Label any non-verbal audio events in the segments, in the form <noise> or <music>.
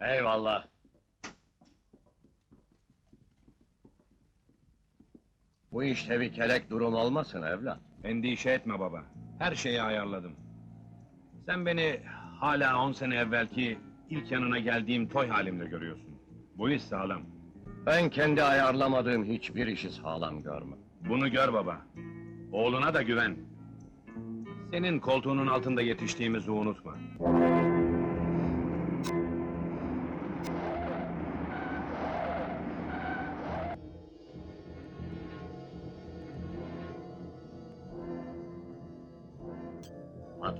Eyvallah. Bu işte bir kelek durum olmasın evlat. Endişe etme baba. Her şeyi ayarladım. Sen beni hala on sene evvelki ilk yanına geldiğim toy halimle görüyorsun. Bu iş sağlam. Ben kendi ayarlamadığım hiçbir işi sağlam görmem. Bunu gör baba. Oğluna da güven. Senin koltuğunun altında yetiştiğimizi unutma.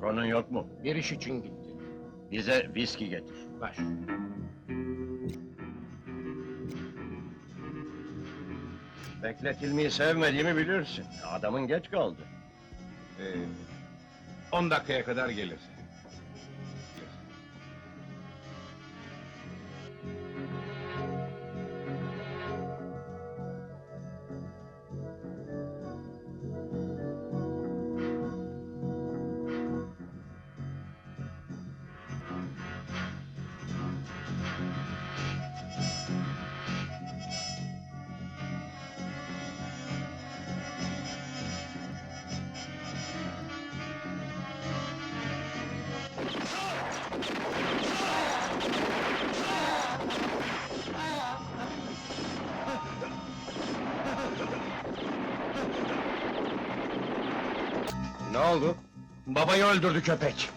Patronun yok mu? Bir iş için gitti. Bize viski getir. Baş. Bekletilmeyi sevmediğimi bilirsin. Adamın geç kaldı. Ee, 10 dakikaya kadar gelir. Oldu? Babayı öldürdü köpek.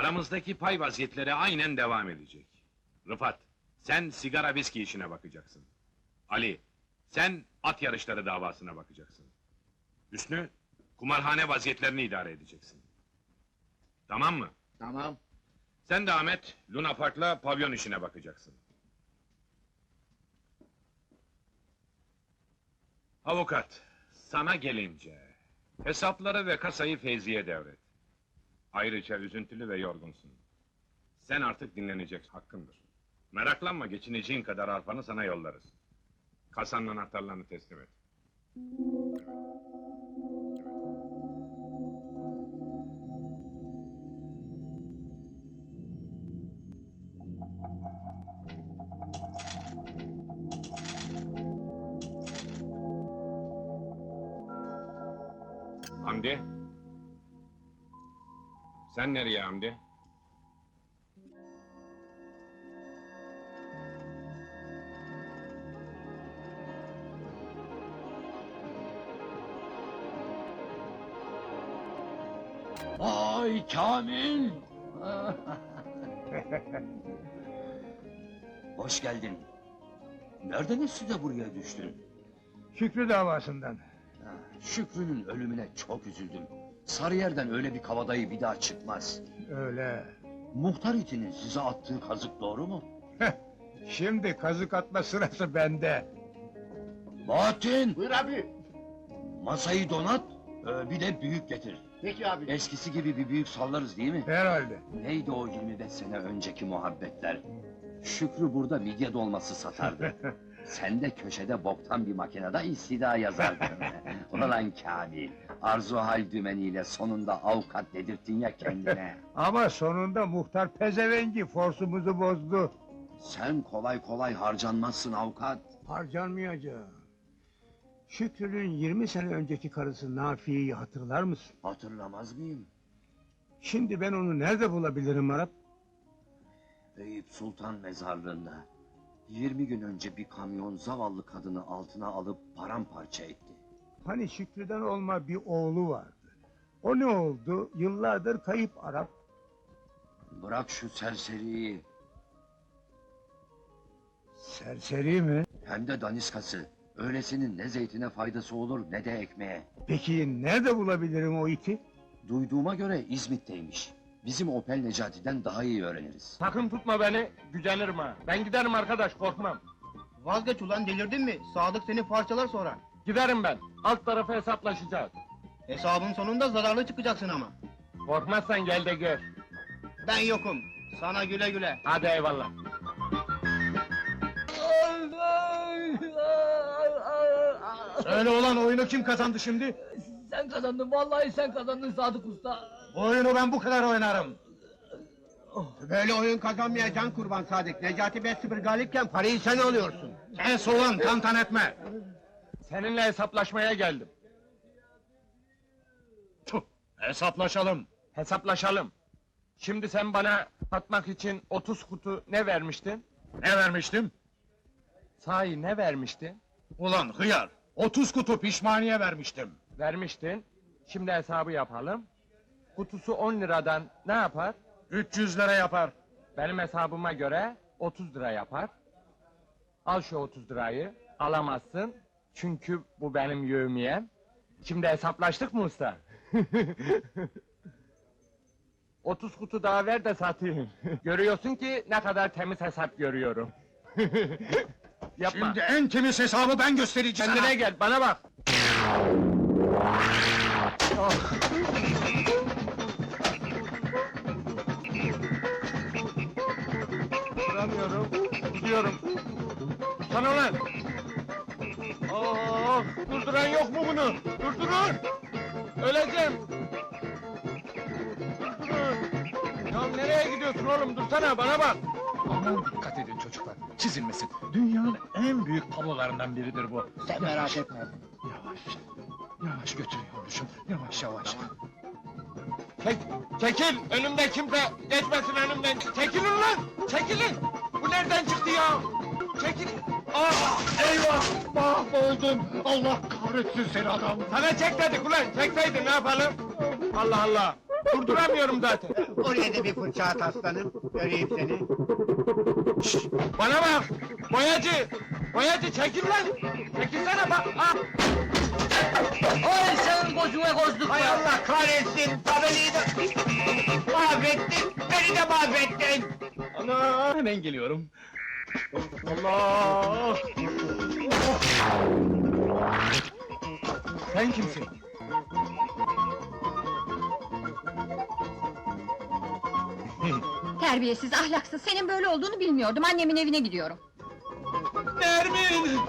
Aramızdaki pay vaziyetleri aynen devam edecek. Rıfat, sen sigara viski işine bakacaksın. Ali, sen at yarışları davasına bakacaksın. Hüsnü, kumarhane vaziyetlerini idare edeceksin. Tamam mı? Tamam. Sen de Ahmet, Luna Park'la pavyon işine bakacaksın. Avukat, sana gelince... ...hesapları ve kasayı Feyzi'ye devret. Ayrıca üzüntülü ve yorgunsun. Sen artık dinleneceksin, hakkındır. Meraklanma, geçineceğin kadar arpanı sana yollarız. Kasanın anahtarlarını teslim et. Sen nereye Hamdi? Vay Kamil! Hoş geldin. Nereden de buraya düştün? Şükrü davasından. Ha, Şükrü'nün ölümüne çok üzüldüm. Sarıyer'den öyle bir kavadayı bir daha çıkmaz. Öyle. Muhtar itinin size attığı kazık doğru mu? Şimdi kazık atma sırası bende. Bahattin! Buyur abi. Masayı donat, ee, bir de büyük getir. Peki abi. Eskisi gibi bir büyük sallarız değil mi? Herhalde. Neydi o 25 sene önceki muhabbetler? Şükrü burada midye dolması satardı. <laughs> Sen de köşede boktan bir makinede istida yazardın. <laughs> Ulan Kamil, arzu hal dümeniyle sonunda avukat dedirttin ya kendine. <laughs> Ama sonunda muhtar pezevengi forsumuzu bozdu. Sen kolay kolay harcanmazsın avukat. Harcanmayacağım. Şükrü'nün 20 sene önceki karısı Nafiye'yi hatırlar mısın? Hatırlamaz mıyım? Şimdi ben onu nerede bulabilirim Arap? Eyüp Sultan mezarlığında. 20 gün önce bir kamyon zavallı kadını altına alıp paramparça etti. Hani Şükrü'den olma bir oğlu vardı. O ne oldu? Yıllardır kayıp Arap. Bırak şu serseriyi, Serseri mi? hem de daniskası. Öylesinin ne zeytine faydası olur ne de ekmeğe. Peki nerede bulabilirim o iti? Duyduğuma göre İzmit'teymiş. Bizim Opel Necati'den daha iyi öğreniriz. Sakın tutma beni, gücenirim ha. Ben giderim arkadaş, korkmam. Vazgeç ulan delirdin mi? Sadık seni parçalar sonra. Giderim ben, alt tarafı hesaplaşacağız. Hesabın sonunda zararlı çıkacaksın ama. Korkmazsan gel de gör. Ben yokum. Sana güle güle. Hadi eyvallah. Söyle ulan oyunu kim kazandı şimdi? Sen kazandın, vallahi sen kazandın Sadık Usta. Bu oyunu ben bu kadar oynarım. Böyle oyun kazanmayacaksın kurban Sadık. Necati 5-0 galipken parayı sen alıyorsun. Kes ulan tantan etme. Seninle hesaplaşmaya geldim. Hesaplaşalım. Hesaplaşalım. Şimdi sen bana satmak için 30 kutu ne vermiştin? Ne vermiştim? Sahi ne vermiştin? Ulan hıyar. 30 kutu pişmaniye vermiştim. Vermiştin. Şimdi hesabı yapalım. Kutusu 10 liradan ne yapar? 300 lira yapar. Benim hesabıma göre 30 lira yapar. Al şu 30 lirayı. Alamazsın. Çünkü bu benim yövmiyem. Şimdi hesaplaştık mı usta? <laughs> 30 kutu daha ver de satayım. Görüyorsun ki ne kadar temiz hesap görüyorum. <laughs> Yapma. Şimdi en temiz hesabı ben göstereceğim. Kendine gel, bana bak. Ah. <laughs> Duramıyorum, gidiyorum. Sana lan! Ah, durduran yok mu bunu? Durdurun! Öleceğim! Durdurun! Ya nereye gidiyorsun oğlum? Dursana, bana bak! Aman dikkat edin çocuklar, çizilmesin. Dünyanın en büyük tablolarından biridir bu. Sen merak etme. Yavaş, yavaş götür yavrucuğum, yavaş yavaş. Çek, çekil! Önümde kimse geçmesin önümden! Çekilin lan! Çekilin! Mahvoldum. Allah kahretsin seni adam. Sana çek dedik ulan! Çekseydin ne yapalım? Allah Allah! Durduramıyorum zaten! Oraya da bir fırça at aslanım. Göreyim seni. Bana bak! Boyacı! Boyacı çekil lan! Çekilsene bak! Ah! Ay sen gözüme gözlük Hay! Allah kahretsin. Tabelayı da mahvettin. Beni de mahvettin. Ana! Hemen geliyorum. Allah! Sen kimsin? Terbiyesiz, ahlaksız. Senin böyle olduğunu bilmiyordum. Annemin evine gidiyorum. Nermin!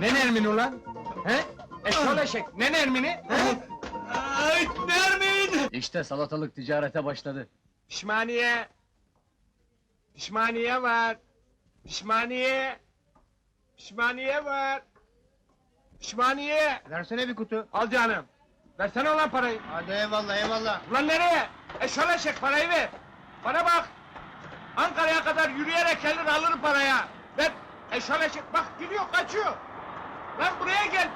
Ne Nermin ulan? He? Eşol eşek, ne Nermin'i? He? Ay, Nermin! İşte salatalık ticarete başladı. Pişmaniye! Pişmaniye var! Pişmaniye! Pişmaniye var! Pişmaniye! Versene bir kutu. Al canım! Versene ulan parayı! Hadi eyvallah eyvallah. Ulan nereye? Eşol eşek parayı ver! Bana bak! Ankara'ya kadar yürüyerek gelir alır paraya! Ver! Eşol eşek bak gidiyor kaçıyor! Lan buraya gel!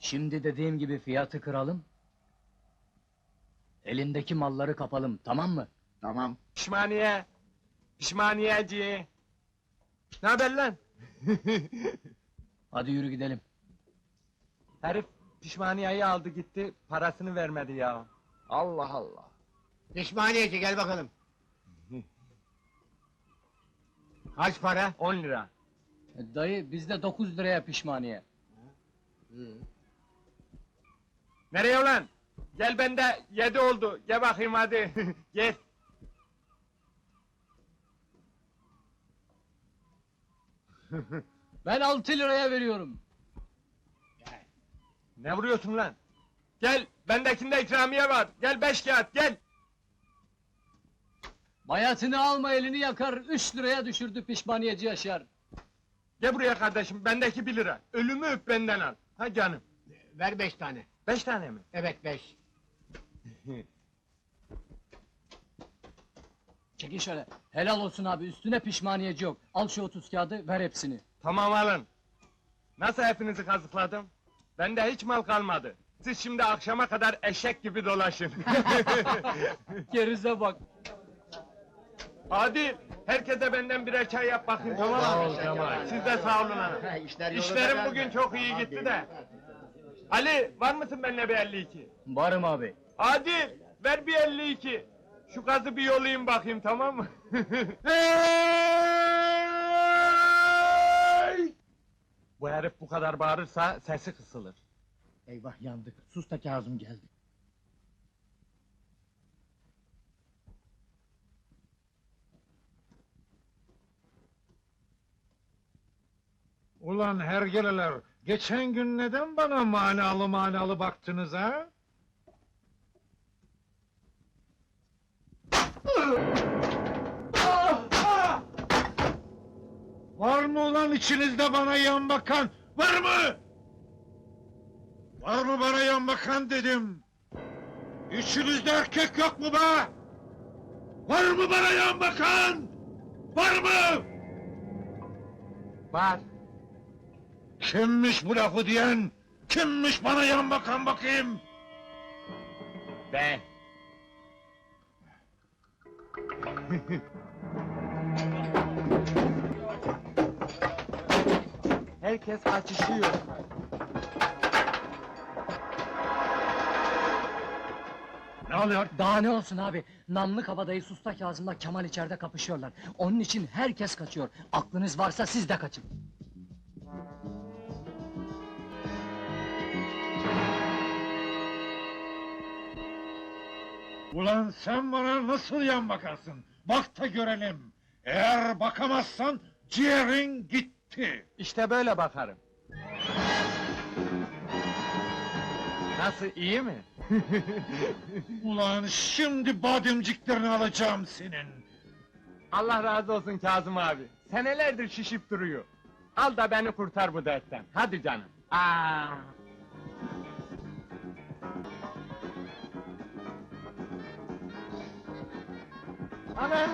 Şimdi dediğim gibi fiyatı kıralım. Elindeki malları kapalım, tamam mı? Tamam. Pişmaniye! Pişmaniyeci! Ne haber lan? <laughs> Hadi yürü gidelim. Herif pişmaniyeyi aldı gitti, parasını vermedi ya. Allah Allah. Pişmaniyeci gel bakalım. <laughs> Kaç para? 10 lira. E, Dayı bizde 9 liraya pişmaniye. Nereye ulan? Gel bende 7 oldu. Gel bakayım hadi. <laughs> Gel. <laughs> Ben 6 liraya veriyorum. Ne vuruyorsun lan? Gel, bendekinde ikramiye var. Gel beş kağıt, gel. Bayatını alma elini yakar, 3 liraya düşürdü pişmaniyeci Yaşar. Gel buraya kardeşim, bendeki bir lira. Ölümü öp benden al. Ha canım. Ver beş tane. Beş tane mi? Evet beş. Çekin şöyle. Helal olsun abi, üstüne pişmaniyeci yok. Al şu 30 kağıdı, ver hepsini. Tamam alın. Nasıl hepinizi kazıkladım? Bende hiç mal kalmadı. Siz şimdi akşama kadar eşek gibi dolaşın. <laughs> Gerize bak. Adil, herkese benden birer çay yap bakayım tamam mı? Siz de sağ olun hanım. İşlerim bugün çok iyi gitti de. Ali, var mısın benimle bir 52? Varım abi. Adil, ver bir 52. Şu gazı bir yolayım bakayım tamam mı? <laughs> Bu herif bu kadar bağırırsa sesi kısılır. Eyvah yandık. Sus da Kazım geldi. Ulan hergeleler, geçen gün neden bana manalı manalı baktınız ha? Var mı ulan içinizde bana yan bakan? Var mı? Var mı bana yan bakan dedim? İçinizde erkek yok mu be? Var mı bana yan bakan? Var mı? Var. Kimmiş bu lafı diyen? Kimmiş bana yan bakan bakayım? Ben. <laughs> Herkes kaçışıyor. Ne oluyor? Daha ne olsun abi? Namlı kabadayı Susta Kazım'la Kemal içeride kapışıyorlar. Onun için herkes kaçıyor. Aklınız varsa siz de kaçın. Ulan sen bana nasıl yan bakarsın? Bak da görelim. Eğer bakamazsan ciğerin gitti. <laughs> İşte böyle bakarım. Nasıl iyi mi? <laughs> Ulan şimdi bademciklerini alacağım senin. Allah razı olsun Kazım abi. Senelerdir şişip duruyor. Al da beni kurtar bu dertten. Hadi canım. Aa. Ana!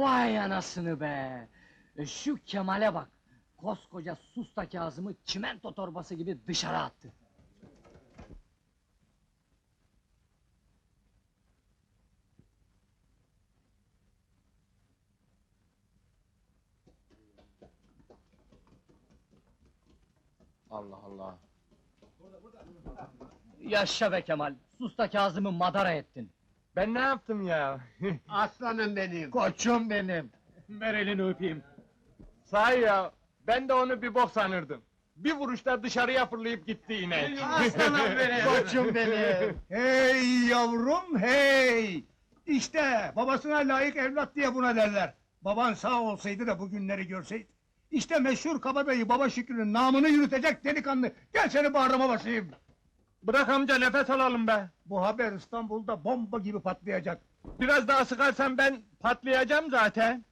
Vay anasını be! E, Şu Kemal'e bak! Koskoca Susta Kazım'ı çimento torbası gibi dışarı attı. Allah Allah. Yaşa be Kemal! Susta Kazım'ı madara ettin. Ben ne yaptım ya? <laughs> Aslanım benim. Koçum benim. Ver elini öpeyim. Sahi ya, ben de onu bir bok sanırdım. Bir vuruşta dışarıya fırlayıp gitti yine. Aslanım <laughs> benim. Koçum benim. Hey yavrum hey! İşte babasına layık evlat diye buna derler. Baban sağ olsaydı da bu günleri görseydi. İşte meşhur kabadayı baba Şükrü'nün namını yürütecek delikanlı. Gel seni bağrıma basayım. Bırak amca nefes alalım be. Bu haber İstanbul'da bomba gibi patlayacak. Biraz daha sıkarsan ben patlayacağım zaten.